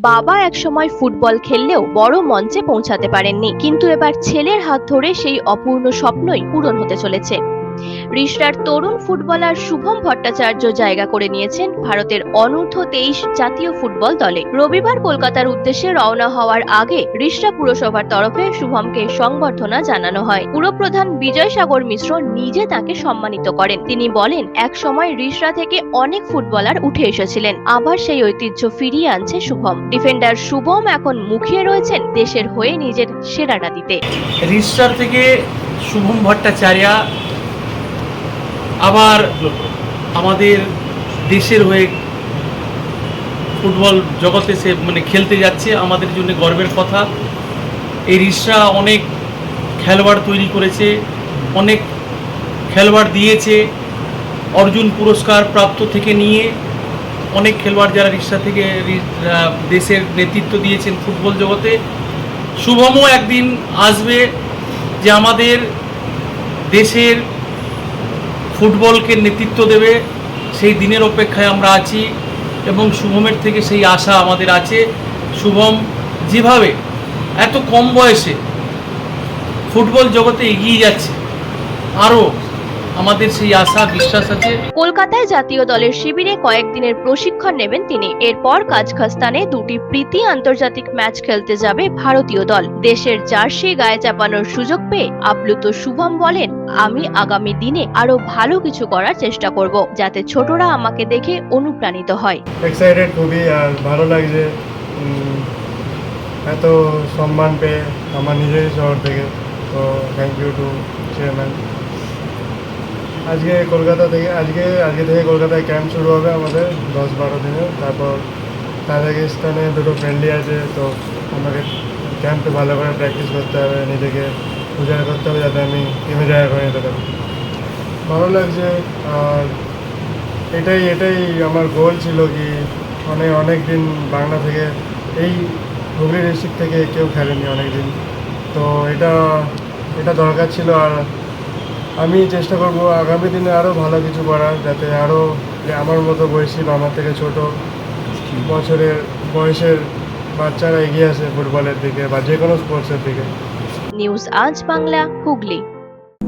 বাবা একসময় ফুটবল খেললেও বড় মঞ্চে পৌঁছাতে পারেননি। কিন্তু এবার ছেলের হাত ধরে সেই অপূর্ণ স্বপ্নই পূরণ হতে চলেছে। রিশরার তরুণ ফুটবলার শুভম ভট্টাচার্য জায়গা করে নিয়েছেন ভারতের অনূর্ধ্ব তেইশ জাতীয় ফুটবল দলে। রবিবার কলকাতার উদ্দেশ্যে রওনা হওয়ার আগে রিশরা পুরসভার তরফে শুভমকে সংবর্ধনা জানানো হয়। পুরপ্রধান বিজয় সাগর মিশ্র নিজে তাকে সম্মানিত করেন। তিনি বলেন এক সময় রিশরা থেকে অনেক ফুটবলার উঠে এসেছিলেন। আবার সেই ঐতিহ্য ফিরিয়ে আনছে শুভম। ডিফেন্ডার শুভম এখন মুখিয়ে রয়েছেন দেশের হয়ে নিজের সেরাটা দিতে রিস্টার থেকে শুভম ভট্টাচার্য আবার আমাদের দেশের হয়ে ফুটবল জগতে সে মানে খেলতে যাচ্ছে, আমাদের জন্য গর্বের কথা। এই রিসরা অনেক খেলোয়াড় তৈরি করেছে, অনেক খেলোয়াড় দিয়েছে, অর্জুন পুরস্কার প্রাপ্ত থেকে নিয়ে অনেক খেলোয়াড় যারা রিসরা থেকে দেশের নেতৃত্ব দিয়েছেন ফুটবল জগতে। শুভমও একদিন আসবে যে আমাদের দেশের ফুটবলকে নেতৃত্ব দেবে, সেই দিনের অপেক্ষায় আমরা আছি এবং শুভমের থেকে সেই আশা আমাদের আছে। শুভম, যেভাবে এত কম বয়সে ফুটবল জগতে এগিয়ে যাচ্ছে, আরও আমাদের সেই আশা বিশ্বাস আছে? কলকাতায় জাতীয় দলের শিবিরে কয়েকদিনের প্রশিক্ষণ নেবেন তিনি। এরপর কাজখাস্তানে দুটি প্রীতি আন্তর্জাতিক ম্যাচ খেলতে যাবে ভারতীয় দল। দেশের জার্সি গায়ে চাপানোর সুযোগ পেয়ে আপ্লুত শুভম বলেন আমি আগামী দিনে আরও ভালো কিছু করার চেষ্টা করব যাতে ছোটরা আমাকে দেখে অনুপ্রাণিত হয়। এক্সাইটেড খুবই আর ভালো লাগছে এত সম্মান পেয়ে আমার নিজেরই শহর থেকে। তো থ্যাংক ইউ টু চেয়ারম্যান আজকে কলকাতা থেকে আজকে আজকে থেকে কলকাতায় ক্যাম্প শুরু হবে আমাদের দশ বারো দিনে। তারপর তাজাকিস্তানে দুটো ফ্রেন্ডলি আছে, তো আমাকে ক্যাম্পে ভালো করে প্র্যাকটিস করতে হবে, নিজেকে পূজা করতে হবে যাতে আমি টিমে জায়গা করে নিতে পারি। ভালো লাগছে, আর এটাই এটাই আমার গোল ছিল কি অনেক অনেক দিন বাংলা থেকে এই হুগলি ডিস্ট্রিক্ট থেকে কেউ খেলেনি অনেক দিন তো এটা এটা দরকার ছিল, আর আমি চেষ্টা করব আগামী দিনে আরও ভালো কিছু করার যাতে আরও আমার মতো বয়সী বা আমার থেকে ছোট বছরের বয়সের বাচ্চারা এগিয়ে আসে ফুটবলের দিকে বা যে কোনো স্পোর্টসের দিকে। নিউজ আজ বাংলা, হুগলি।